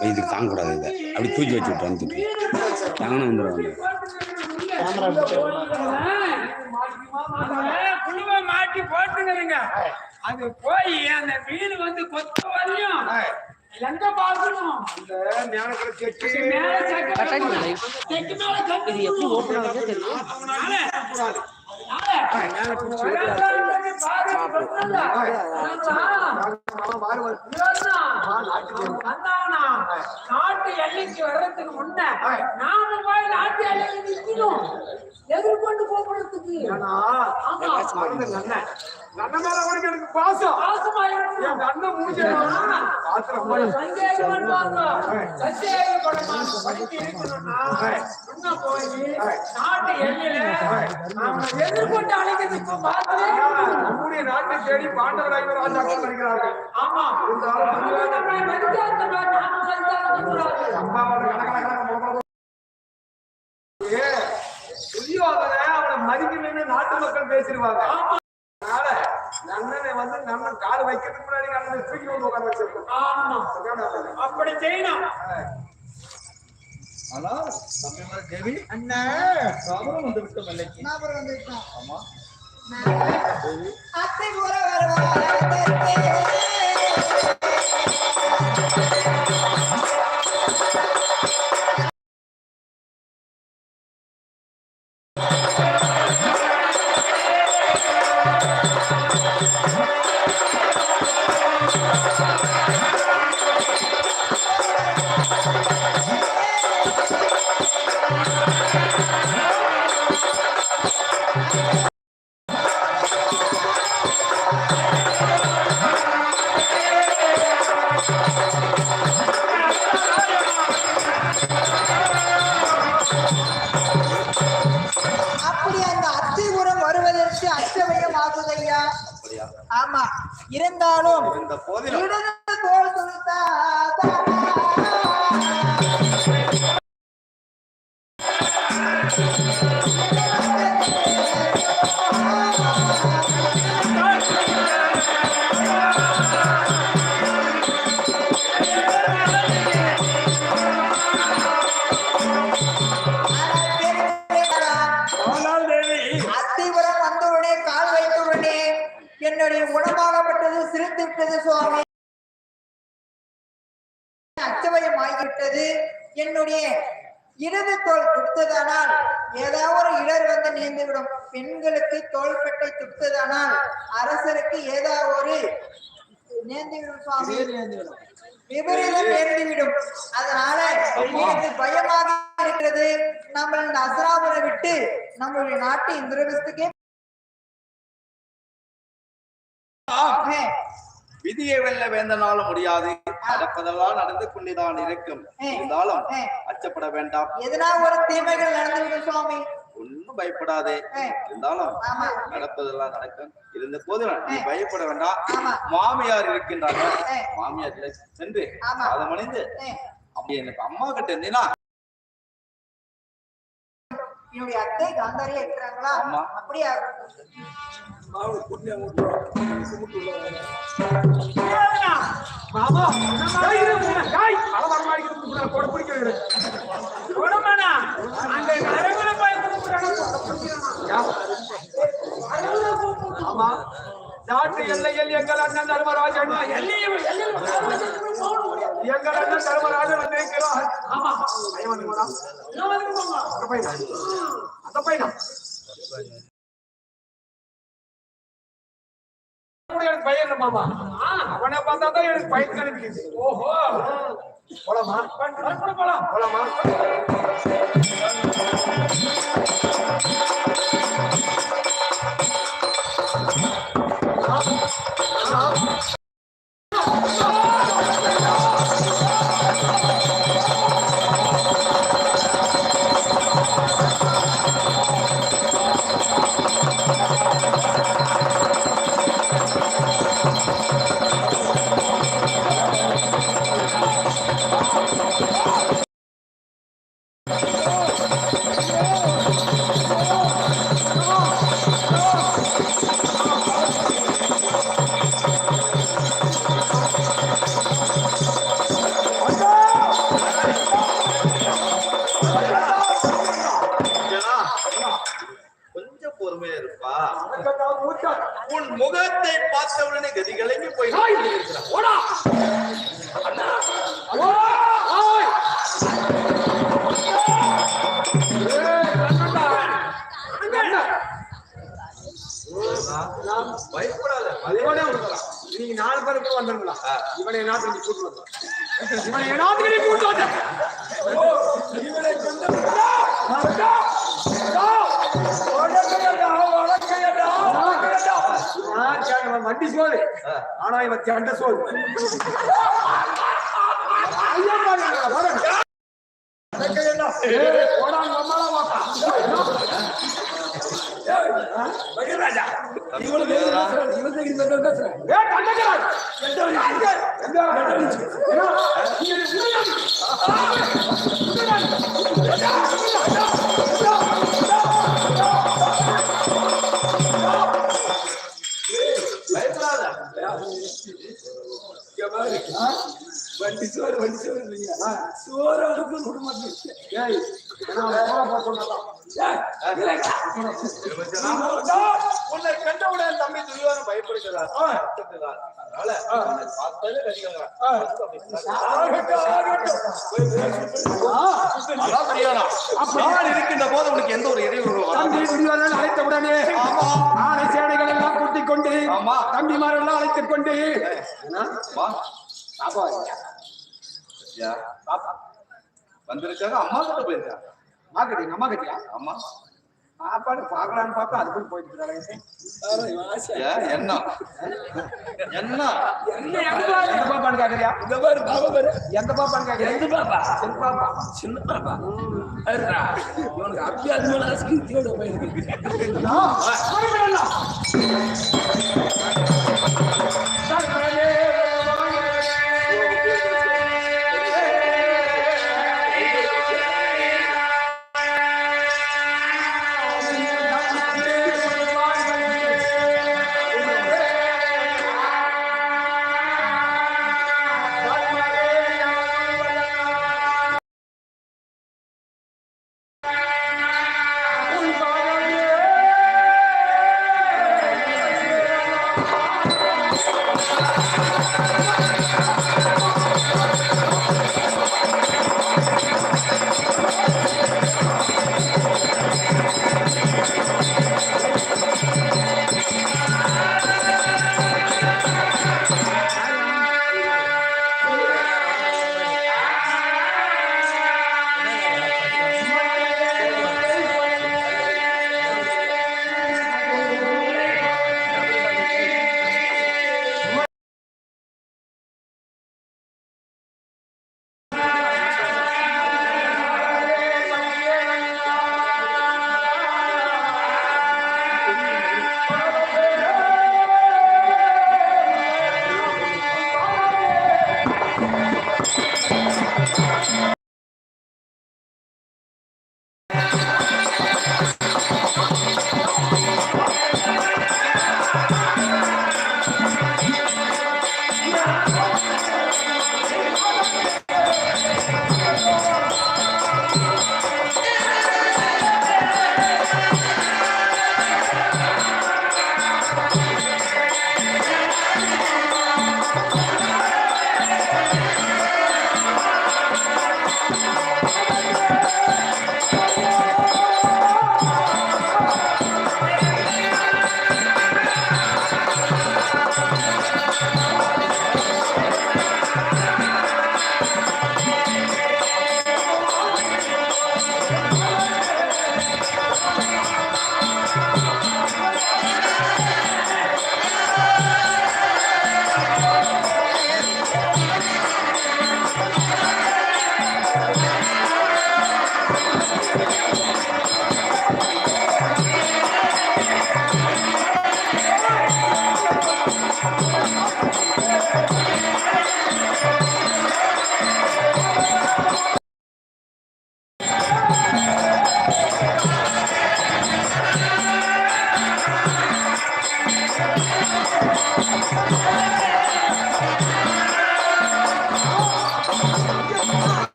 இதுக்கு தாங்கக்கூடாது இதை அப்படி தூக்கி வச்சு விட்டு வந்துட்டு தானே வந்துடும் புழுவை மாட்டி போட்டுங்கிறீங்க அது போய் அந்த மீன் வந்து கொத்த வரையும் எங்க செக்கு மேல எப்படி ஓப்பன் ஆகுது நாட்டு எல்லைக்கு வர்றதுக்கு முன்ன நாம நாட்டு எல்லைக்கு நிக்கணும் எதிர்கொண்டு போகிறதுக்கு ஆமா மேல எனக்கு பாசம் பாசமா என் பாத்திரம் சந்தேகம் பண்ணுவாங்க. படிக்க இருக்கணும்னா, போய் எதிர்கொண்டு அழைக்கிறதுக்கு நம்முடைய நாட்டை தேடி பாண்டவராக ராஜாக்கள் வருகிறார்கள் ஆமா. துரியோதனை அவனை மதிக்கணும்னு நாட்டு மக்கள் பேசிடுவாங்க அதனால நன்னனை வந்து நன்னன் கால் வைக்கிறதுக்கு முன்னாடி தூக்கி வந்து உட்கார வச்சிருக்கோம் ஆமா. அப்படி செய்யணும் ஆனா சமயமா தேவி அண்ணா. ராமரும் வந்து விட்டோம் இல்லைக்கு ஆமா. அத்தை ஆகுதையா ஆமா இருந்தாலும் போதிலும் இடது தோல் துணித்தா என்னுடைய குணமாகப்பட்டது சிரித்து விட்டது சுவாமி. அச்சமயம் ஆகிவிட்டது என்னுடைய இடது தோல் துப்ததானால் ஏதாவது ஒரு இடர் வந்து நேர்ந்துவிடும் பெண்களுக்கு தோள்பட்டை துப்ததானால் அரசருக்கு ஏதாவது ஒரு நேர்ந்துவிடும் சுவாமி. விபரீதம் நேர்ந்துவிடும் அதனால எனக்கு பயமாக இருக்கிறது. நம்ம இந்த அசராபுரை விட்டு நம்மளுடைய நாட்டு இந்திரகத்துக்கே விதியை வெல்ல வேந்தனாலும் முடியாது. நடப்பதெல்லாம் நடந்து கொண்டுதான் இருக்கும். இருந்தாலும் அச்சப்பட வேண்டாம். எதனா ஒரு தீமைகள் நடந்துவிடும் சுவாமி. ஒன்னும் பயப்படாதே. இருந்தாலும். நடப்பதெல்லாம் நடக்கும். இருந்த போதிலும் நீ பயப்பட வேண்டாம். மாமியார் இருக்கின்றார்கள் ஏ. மாமியார் சென்று. அதை மணிந்து அப்படி எனக்கு அம்மா கிட்ட இருந்தீங்கன்னா என்னுடைய அத்தை காந்தாரியா இருக்கிறாங்களா. அப்படியா மாமா டேய், இரு, இரு, டேய், அளவாரம் அந்த ஆமா நாட்டு எல்லையில் எங்கள் அண்ணன் தர்மராஜன் எல்லையும் எங்கள் அண்ணன் தர்மராஜன் வந்திருக்கிறார் ஆமா பையன் அந்த பையனா? பார்த்தா எனக்கு பயம் இல்லை மாமா. அவனை பார்த்தா தான் எனக்கு பயம் கிடைக்குது ஓஹோ. போலாமா? கூட போலாமா? போலாமா முகத்தை பார்த்தவுடனே கதிகளைக்கு போய் ஓடா. அண்ணா பயப்படாத அதோட நீங்க நாலு பேர் கூட வந்துருங்களா இவனை நாட்டு கூட்டு வந்தா இவனை ஏனாவது நீ கூட்டு வந்த ஓ இவனை கொண்டு வந்தா வந்தா வந்தா ஓடக்கையடா ஓடக்கையடா ஓடக்கையடா நான் கேட்டவன் வண்டி சோறு. ஆனா இவன் சண்டை சோறு. ஐயா வண்டி சோறு வண்டி சோறு இல்லைங்க சோறு விட மாட்டேன் உன்னை கண்டவுடன் தம்பி துரியோதனன் பயப்படுகிறார். அதனால பார்த்தாலே துரியோதனா. நான் இருக்கின்ற போது உனக்கு எந்த ஒரு இடையூறு வராது. தம்பி துரியோதனன் அழைத்த உடனே ஆமா. ஆனை சேனைகள் எல்லாம் கூட்டிக் கொண்டு ஆமா. தம்பிமாரெல்லாம் அழைத்துக் கொண்டு பாப்பா வந்திருக்காங்க. அம்மா கிட்ட போயிருக்காங்க அம்மா கட்டி அம்மா கட்டியா? ஆமா சாப்பாடு பாக்கலான்னு பார்த்தா அதுக்குள்ள போயிட்டு என்ன? என்ன? எந்த பாப்பான்னு கேக்குறியா இந்த பாரு பாபா பாரு. எந்த பாப்பான்னு கேக்குறியா எந்த பாப்பா? சின்ன பாப்பா. சின்ன பாப்பா. இவனுக்கு அபியாசமான அஸ்கிருத்தியோட போயிருக்கு.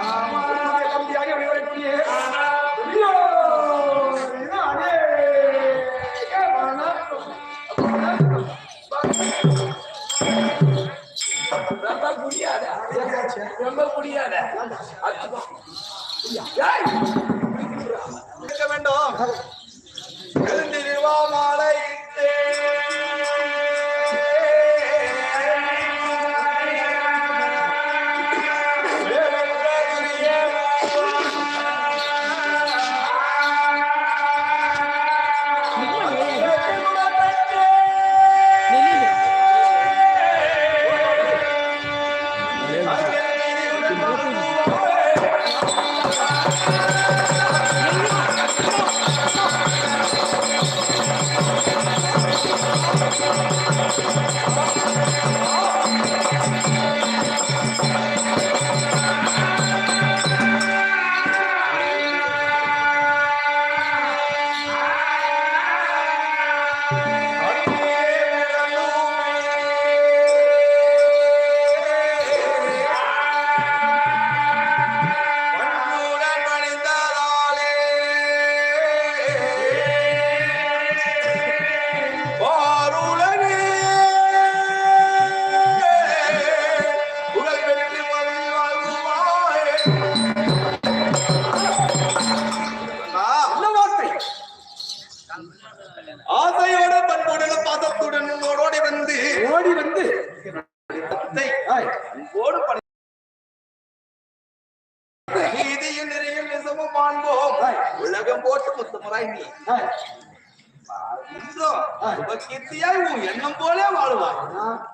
ஆமாம், தம்பியாக விவரிப்பியே. ஐயோ, இது அநேக ரொம்ப முடியாத. வேண்டும்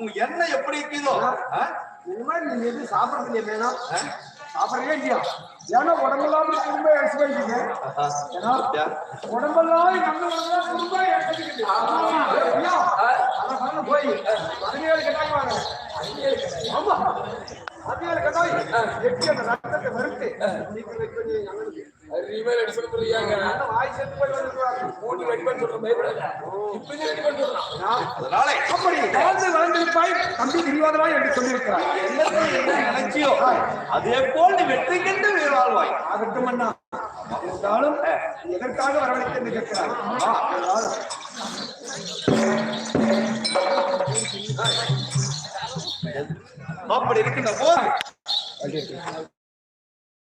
உன் எண்ணம் எப்படி இருக்குதோ ஆ? இனிமேல் நீ எது சாப்பிடறது இல்லையா வேணாம் சாப்பிடறதே இல்லையா? ஏன்னா உடம்பெல்லாம் திரும்ப எடுத்து வைக்கீங்க ஏன்னா? உடம்பெல்லாம் நம்ம உடம்பெல்லாம் திரும்ப எடுத்துக்கிட்டு போய் பதினேழு கட்டாயம் வாங்க ஆமா. பதினேழு கட்டாய் எட்டி அந்த ரத்தத்தை மறுத்து நீங்க வைக்க நல்லது இனிமேல் எடுத்து சொல்ல போறீங்க. அந்த வாய் செத்து போய் வந்துருவாங்க மூணு ரெடி பண்ணி சொல்றேன், பயப்படாத. இப்பவே ரெடி பண்ணி சொல்றான். அதனாலே அப்படி வாழ்ந்து வாழ்ந்திருப்பாய் தம்பி திரிவாதராய் என்று சொல்லியிருக்கிறார் என்னத்தை என்ன நினைச்சியோ அதே போல் நீ வெற்றி கண்டு வாழ்வாய் ஆகட்டும் அண்ணா இருந்தாலும் எதற்காக வரவழைத்து இருந்தாலும். அப்படி இருக்கின்ற போது